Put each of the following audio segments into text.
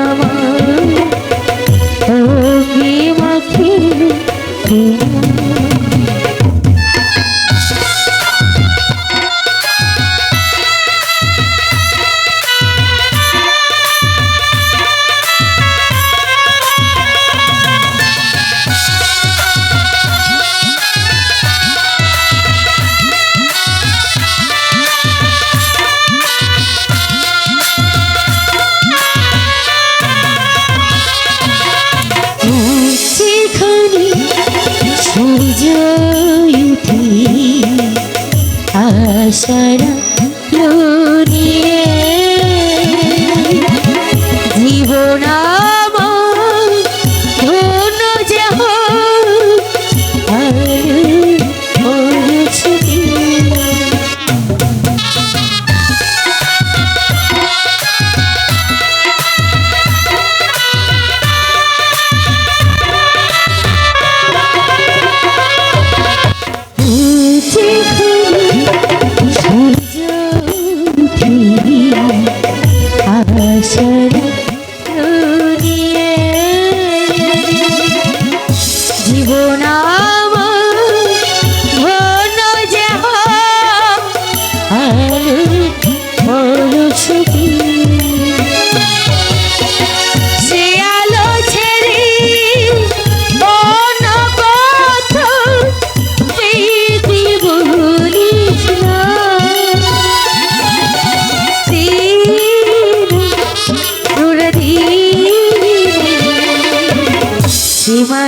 আমার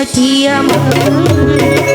সে মাটি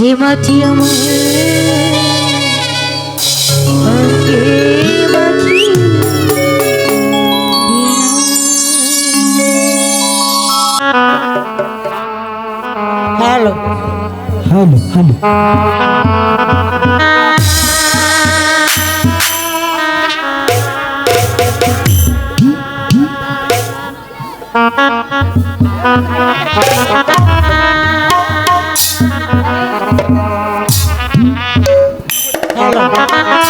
সে মাটি আমার। Hello. Hello hello. Hello Yeah.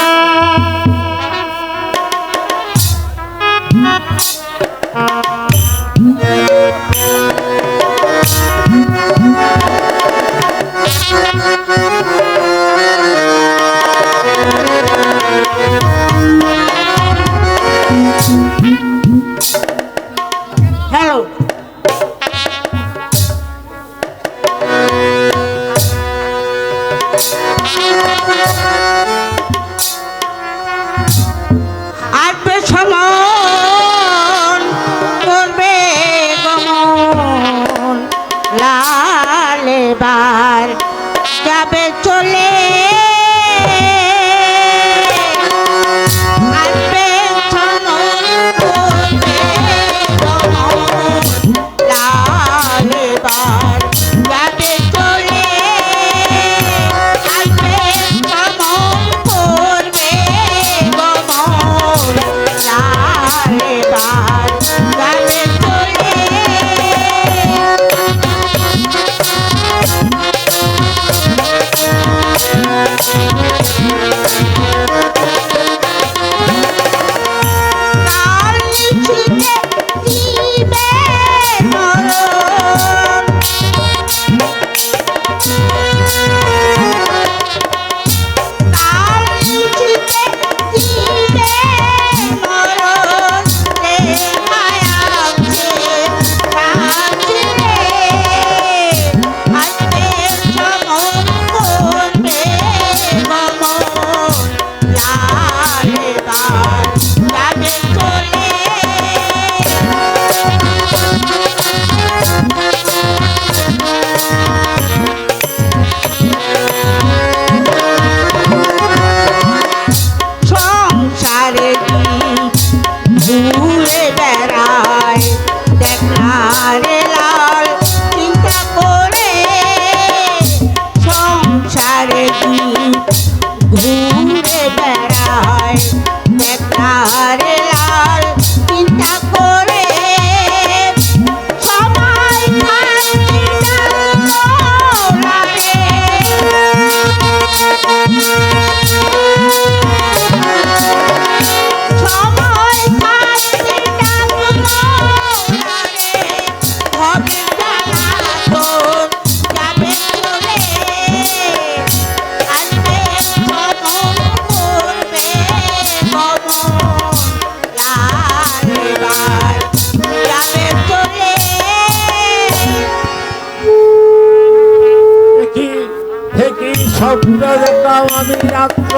স্বপ্ন দেখলাম আমি রাত্র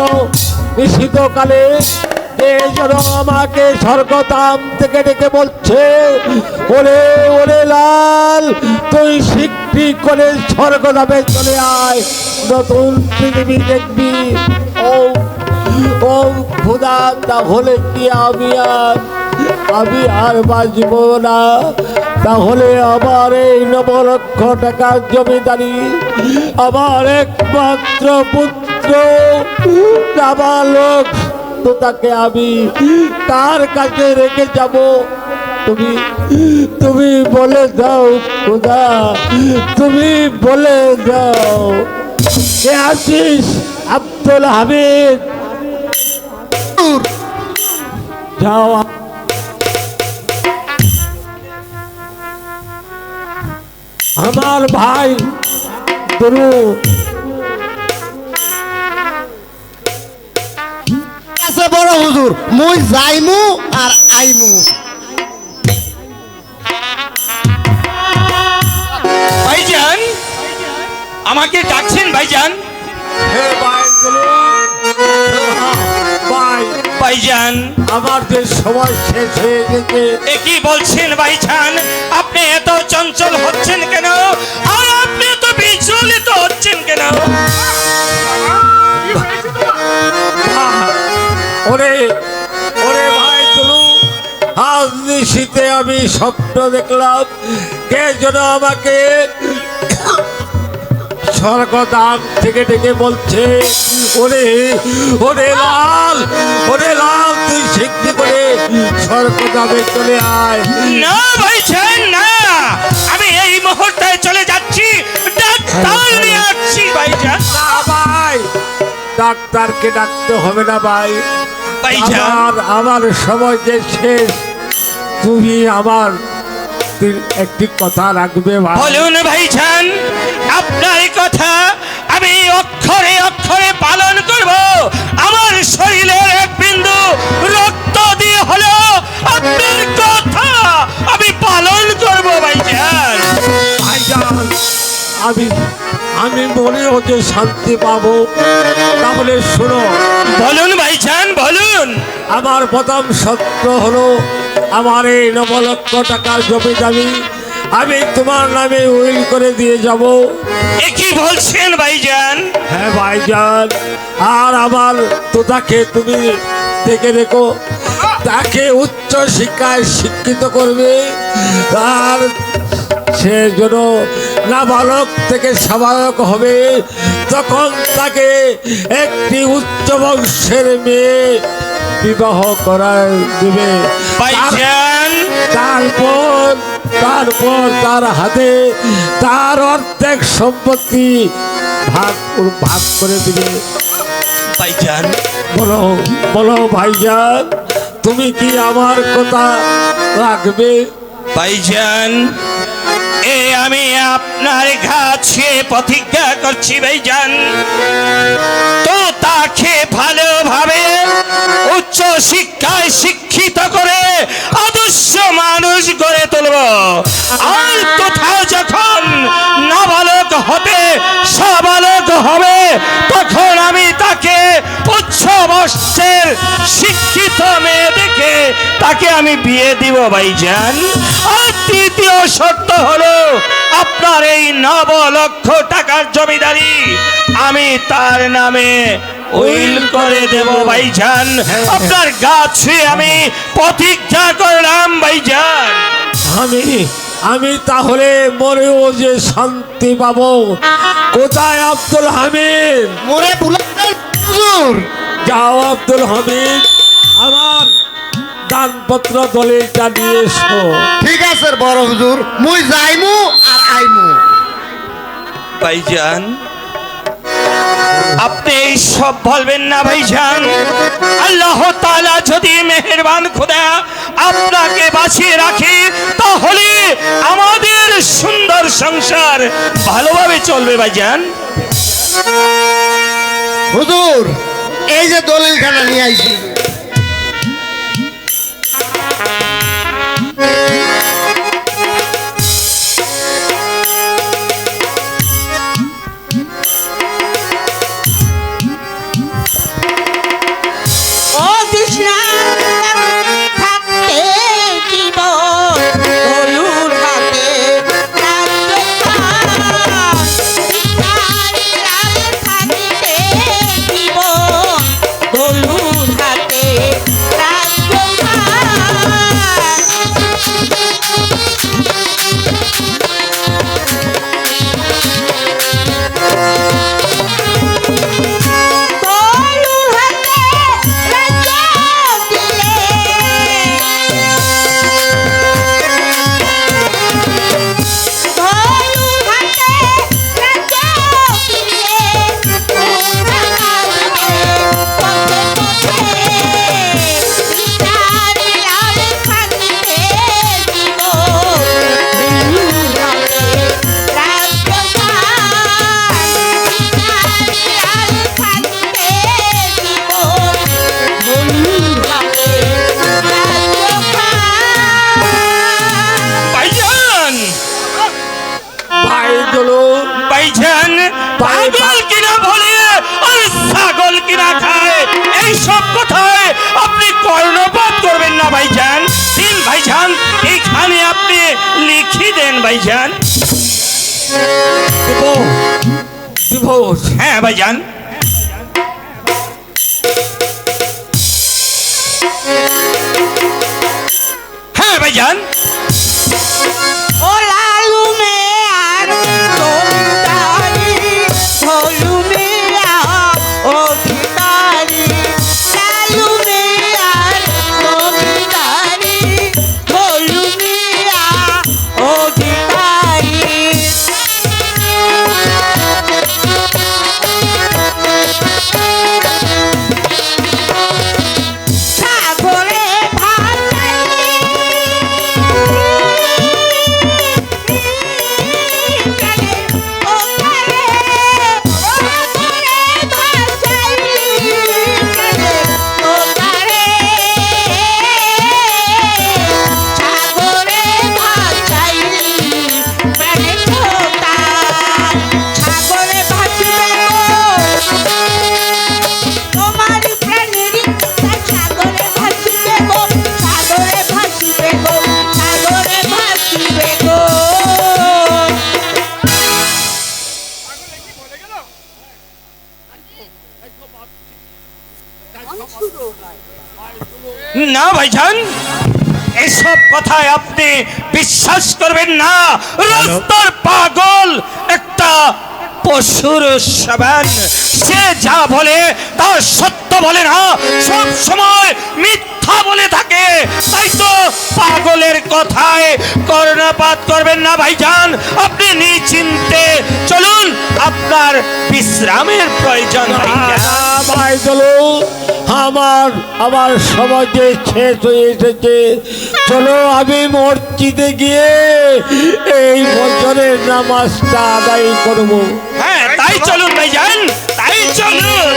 নিশীতকালে আমাকে স্বর্গতাম থেকে ডেকে বলছে, ওরে ওরে লাল, তুই শিগগিরি করে স্বর্গধামে চলে আয়। নতুন পৃথিবী দেখবি। ও ও খুদা তাহলে কি আমি আর আমি আর বাঁচব না। তাহলে আবার এই নব লক্ষ টাকার জমিদারি? আমার একমাত্র পুত্র নাবালক। তো তাকে আমি কার কাছে রেখে যাব? তুমি তুমি বলে দাও খুদা। তুমি বলে দাও। কে আছিস? আব্দুল হামিদ। যাও। আমার ভাই তরু। আছে বড় হুজুর মুই যাইমু আর আইমু। ভাইজান আমাকে ডাকছেন ভাইজান। হে ভাই ভাইজান। আমাদের সময় শেষ হয়ে গেছে। এ কি বলছেন ভাইজান? আপনি এত চঞ্চল হচ্ছেন কেন? আর আপনি তো বিচলিত হচ্ছেন কেন? ওরে ওরে ভাই তুলু আজ নিশীতে আমি স্বপ্ন দেখলাম। কে যেন আমাকে স্বর্গদাম থেকে ডেকে বলছে ওরে ওরে লাল ওরে লাল তুই শিখতে করে স্বর্গদামে চলে আয়। না ভাইজান না আমি এই মুহূর্তে চলে যাচ্ছি ডাক্তার নিয়ে আসছি ভাইজান। না ভাই ডাক্তারকে ডাকতে হবে না ভাই। আমার আমার সময় যে শেষ তুমি আমার তিন- একটি কথা রাখবে ভাই। বলুন ভাইজান আপনার কথা আমি অক্ষরে অক্ষরে পালন করব। আমার শরীরের এক বিন্দু রক্ত দিয়ে হলো আপনার কথা আমি পালন করব ভাইজান। ভাইজান আমি আমি মনেও যে শান্তি পাবো। তাহলে শোনো বলুন ভাইজান বলুন। আমার প্রথম সত্য হলো আমার এই নব লক্ষ টাকার জমি দামি আমি তোমার নামে উইল করে দিয়ে যাব। কি বলছেন ভাইজান? হ্যাঁ ভাইজান আর আমার তোতাকে তুমি দেখে রেখো। তাকে উচ্চ শিক্ষায় শিক্ষিত করবে আর সে যেন নাবালক থেকে সাবালক হবে তখন তাকে একটি উচ্চ বংশের মেয়ে বিবাহ করায় দেবে। তার- তারপর তারপর তার হাতে তার অর্ধেক সম্পত্তি ভাগ ভাগ করে দিবে। ভাইজান বলো বলো ভাইজান তুমি কি আমার কথা রাখবে? ভাইজান আমি আপনার কাছে প্রতিজ্ঞা করছি ভাইজান। তো তাকে ভালোভাবে উচ্চ শিক্ষায় শিক্ষিত করে আদর্শ মানুষ গড়ে তুলব। আর কোথাও যখন না হতে উচ্চ শিক্ষিত মেয়ে দেখে তাকে আমি বিয়ে দিব ভাইজান। আর তৃতীয় শর্ত হলো আপনার এই নব লক্ষ টাকার জমিদারি আমি তার নামে উইল করে দেব ভাইজান। আপনার গাছে আমি প্রতিজ্ঞা করলাম ভাইজান। আমি আমি তাহলে মরেও যে শান্তি পাবো কোথায় আব্দুল হামিদ? মোরে হুজুর। যাও আব্দুল হামিদ আমার দানপত্র দলিলটা নিয়ে এসো। ঠিক আছে বড় হুজুর মুই যাইমু আর আইমু। ভাইজান আপনি এই সব বলবেন না ভাইজান। আল্লাহ তাআলা যদি মেহেরবান খোদা আপনাকে বাঁচিয়ে রাখে তাহলে আমাদের সুন্দর সংসার ভালোভাবে চলবে ভাইজান। হুজুর এই যে দলিলখানা নিয়ে আইছি পাগল কিনা বলে আর ছাগল কিনা খায়। এই সব কথায় আপনি কর্ণপাত করবেন না, ভাইজান। দিন, ভাইজান এইখানে আপনি লিখি দেন, ভাইজান। হ্যাঁ ভাইজান। হ্যাঁ ভাইজান। ও লালু পশুর সাবান। সে যা বলে তা সত্য বলে না, সব সময় মিথ্যা বলে থাকে। তাই তো পাগলের কথায় কর্ণপাত করবেন না ভাইজান। আপনি নিশ্চিন্তে চলুন, আপনার বিশ্রামের প্রয়োজন ভাই চলো আমার আমার সমাজে শেষ হয়ে এসেছে। চলো আমি মসজিদে গিয়ে এই বছরের নামাজটা আদায় করব। হ্যাঁ তাই চলুন ভাইজান তাই চলুন।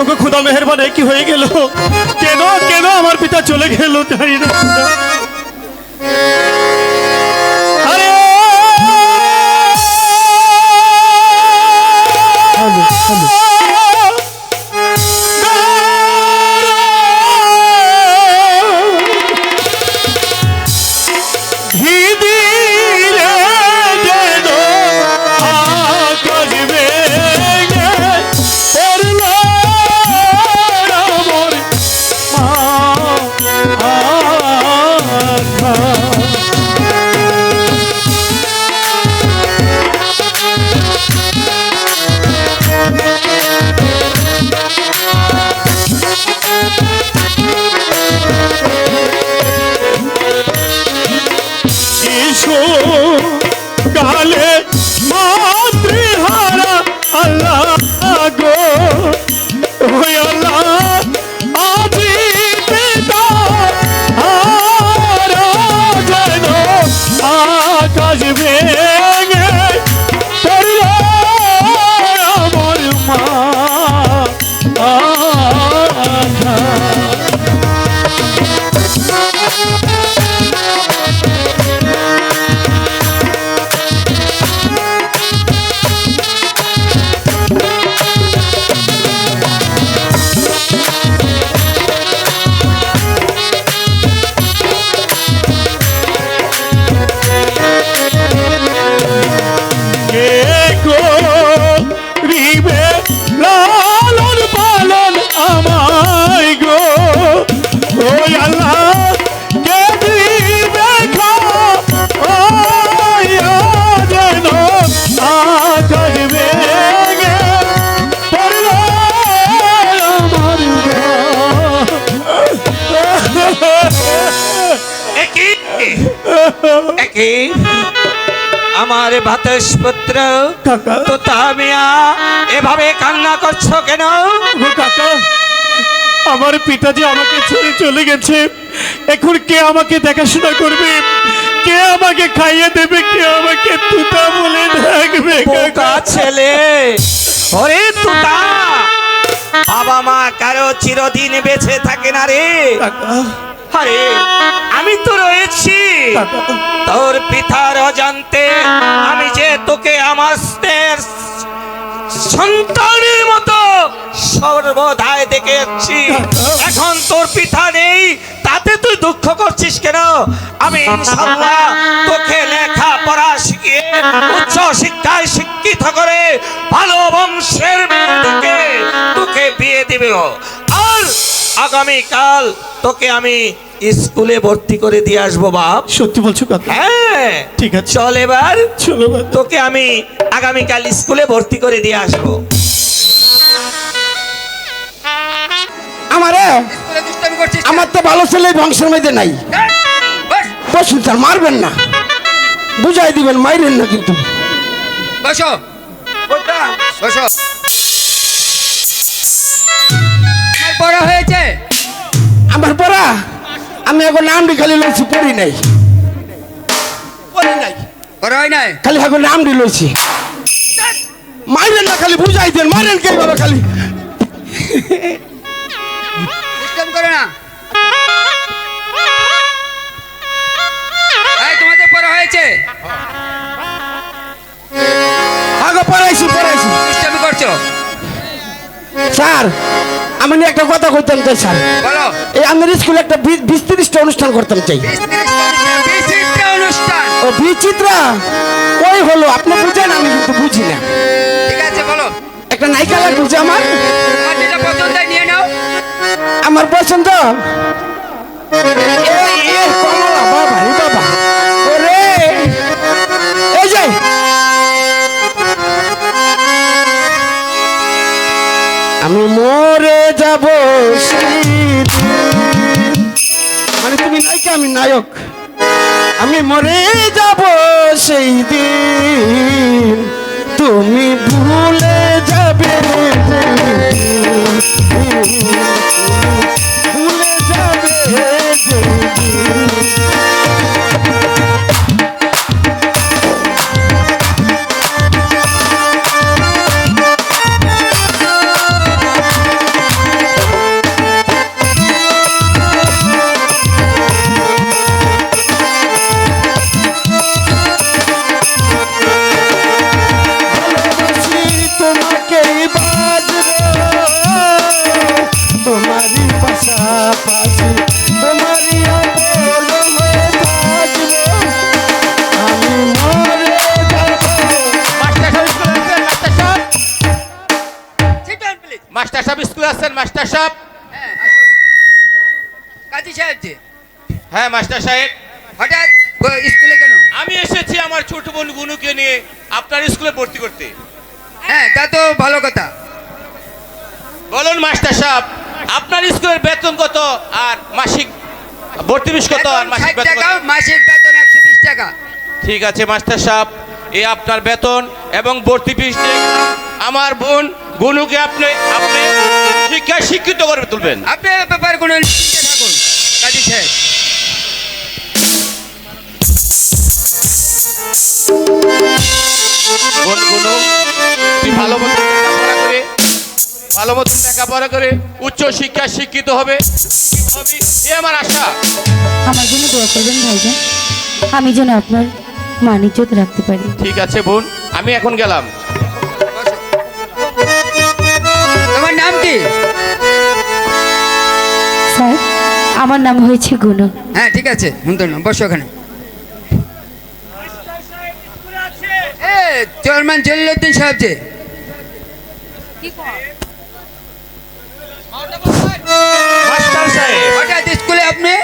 ওগো খুদা মেহরবান কি হয়ে গেল? কেন কেন আমার পিতা চলে গেল? জানি না? Hello. একই আমার ভাতস পুত্র। তো তামিয়া এভাবে কান্না করছ কেন? আমার পিতাজি আমাকে ছেড়ে চলে গেছে এখন কে আমাকে দেখাশোনা করবে? কে আমাকে খাইয়ে দেবে? কে আমাকে তুতা বলে ডাকবে বোকা কাকা? ছেলে। ওরে তুতা! বাবা মা কারও চিরদিন বেঁচে থাকে না রে। কাকা, আরে আমি তো রয়েছি। তোর পিতার অজান্তে আমি যে তোকে আমার সন্তানের মতো সর্বদায় দেখে যাচ্ছি এখন তোর পিতা নেই, তাতে তুই দুঃখ করছিস কেন? আমি ইনশাল্লাহ তোকে লেখা পড়া শিখিয়ে উচ্চ শিক্ষায় শিক্ষিত করে ভালো বংশের মেয়েকে তোকে বিয়ে দিবে। আগামীকাল তোকে আমি স্কুলে ভর্তি করে দিয়ে আসব বাপ। সত্যি বলছো কথা? হ্যাঁ। ঠিক আছে। চল এবার। চলো তোকে আমি আগামীকাল স্কুলে ভর্তি করে দিয়ে আসব। আমারে আমার তো ভালো ছেলে বংশের মধ্যে নাই। বসুন স্যার মারবেন না। বুঝাই দিবেন মাইরেন না কিন্তু। বসো। বসো। আমার পড়া? আমি এখন নাম খালি লইছি পড়ি নাই। পড়ি নাই। হয় নাই? খালি এখন নাম লইছি। মাইরেন না খালি বুঝাই দেন মারেন কে বাবা খালি করে না। তোমাদের বড় হয়েছে? আগে পড়াইছি পড়াইছি। স্যার আমি একটা কথা কইতাম চাই স্যার এই আমার স্কুলে একটা বিশ তিরিশটা অনুষ্ঠান করতাম চাই। ও বিচিত্রা? ওই হলো? আপনি বুঝেন আমি কিন্তু বুঝি না। ঠিক আছে বলো। একটা নায়িকা লাগবে আমার? তোমার যেটা পছন্দ আমার পছন্দ? আমি মরে যাব। মানে তুমি নায়িকা, আমি নায়ক। আমি মরে যাব সেই দিন তুমি ভুলে যাবে ভর্তি করতে। হ্যাঁ তা তো ভালো কথা। বলুন মাস্টার সাহেব আপনার স্কুলের বেতন কত আর মাসিক ভর্তি ফিস কত আর মাসিক বেতন? মাসিক বেতন একশো বিশ টাকা। ঠিক আছে মাস্টার সাহেব এই আপনার বেতন এবং ভর্তি ফিস আমার বোন গুনুকে আপনি আপনি শিক্ষায় শিক্ষিত করে তুলবেন। আপনি ব্যাপারে কোনো থাকুন কাজী সাহেব। বোন তুই ভালো মতো লেখাপড়া করে ভালো মতো লেখাপড়া করে উচ্চ শিক্ষা শিক্ষিত হবে। শিক্ষিত হবি এ আমার আশা। আমার জন্য দোয়া করবেন ভাইজান। আমি যেন আপনার মান ইজ্জত রাখতে পারি। ঠিক আছে বোন আমি এখন গেলাম। বসো। তোমার নাম কি? স্যার আমার নাম হয়েছে গুনু। হ্যাঁ ঠিক আছে সুন্দর বসো ওখানে এ চেয়ারম্যান জলিলুদ্দিন সাহেব যে হঠাৎ স্কুলে আপনি?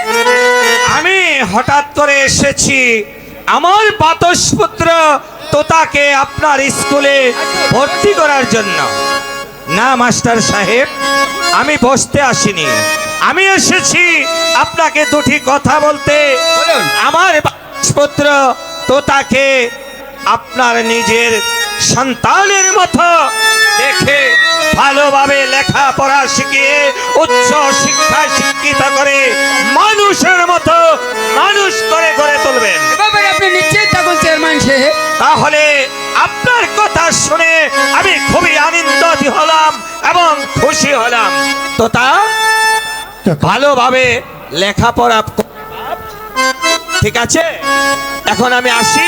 আমি হঠাৎ করে এসেছি। আমার বাতসপুত্র তোতাকে আপনার স্কুলে ভর্তি করার জন্য। না মাস্টার সাহেব আমি বসতে আসিনি। আমি এসেছি আপনাকে দুটি কথা বলতে। আমার বাতসপুত্র তোতাকে আপনার নিজের সন্তানের মতো দেখে ভালোভাবে লেখাপড়া শিখিয়ে উচ্চ শিক্ষা শিক্ষিত করে মানুষের মতো মানুষ করে গড়ে তুলবেন। আপনি নিশ্চিত থাকুন চেয়ারম্যান সাহেব। তাহলে আপনার কথা শুনে আমি খুবই আনন্দিত হলাম এবং খুশি হলাম। তো তা ভালোভাবে লেখাপড়া ঠিক আছে? এখন আমি আসি।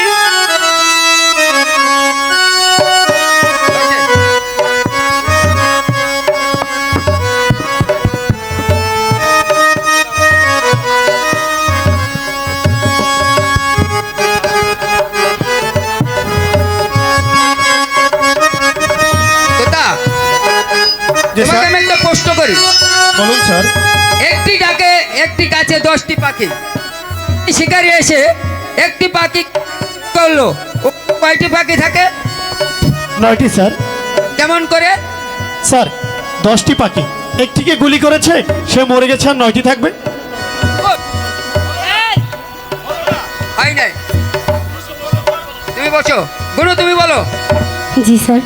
স্যার। একটি ডাকে একটি গাছে দশটি পাখি। শিকারি এসে একটি পাখি করল। ও- কয়টি পাখি থাকে? নয়টি স্যার। কেমন করে? স্যার দশটি পাখি। একটিকে গুলি করেছে সে মরে গেছে আর নয়টি থাকবে! হয় নাই। তুমি বসো। গুরু তুমি বলো। জি স্যার।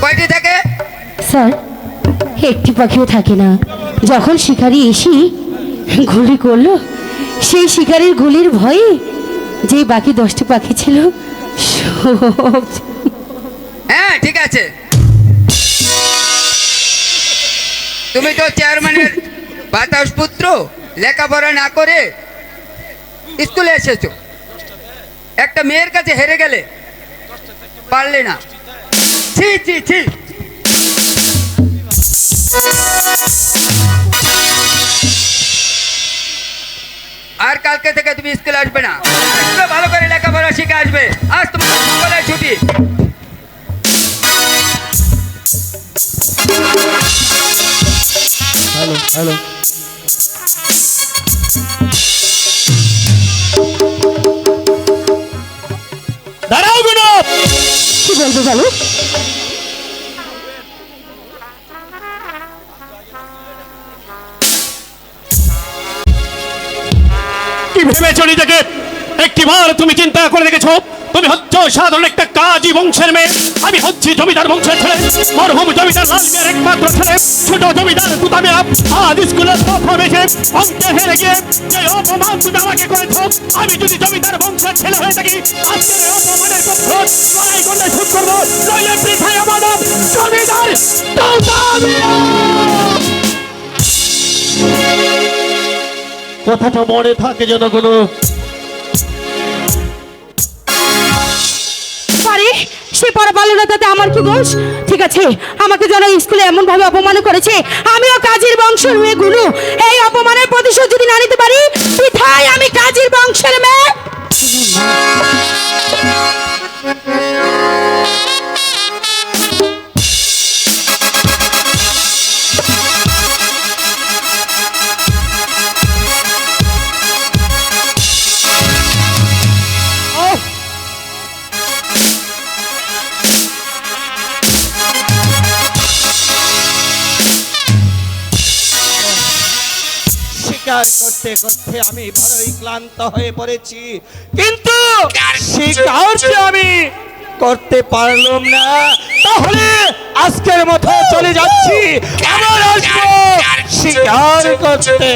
কয়টি থাকে? স্যার একটি পাখিও থাকে না। যখন শিকারি এসে গুলি করল, সেই শিকারির গুলির ভয়ে যে বাকি দশটি পাখি ছিল হ্যাঁ ঠিক আছে। তুমি তো চেয়ারম্যানের বাতাস পুত্র, লেখাপড়া না করে স্কুলে এসেছ। একটা মেয়ের কাছে হেরে গেলে পারলে না। ছি ছি ছি। আর কালকে থেকে তুমি স্কুলে আসবে না। স্কুলে ভালো করে লেখাপড়া শিখে আসবে। আজ তোমার স্কুলের ছুটি। Hello hello. দাঁড়াও গুনো কি বলব বলো ভেবেছো নিজেকে। একটিবার তুমি চিন্তা করে দেখেছ, তুমি হচ্ছ সাধারণ একটা কাজী বংশের মেয়ে। আমি হচ্ছি জমিদার বংশের ছেলে, মরহুম জমিদার লাল মেয়ের একমাত্র ছেলে, ছোট জমিদার তুতাবে আজ স্কুলে প্রথম এসে অঙ্কে হেরে গিয়ে যে অপমান তুমি আমাকে করেছ। আমি যদি জমিদার বংশের ছেলে হয়ে থাকি আজকের এই অপমানের পক্ষে লড়াই করলে করব। নইলে জমিদার কথাটা মনে থাকে যেন কোনো সে আমার ঠিক আছে, আমাকে যারা অপমান করেছে, আমিও কাজীর বংশের এই অপমানের প্রতিশোধ যদি না নিতে পারি আমি কাজীর বংশের মেয়ে। শিকার করতে করতে আমি বড়ই ক্লান্ত হয়ে পড়েছি। কিন্তু যে আমি করতে পারলাম না। তাহলে আজকের মতো চলে যাচ্ছি। আবার আসব শিকার করতে।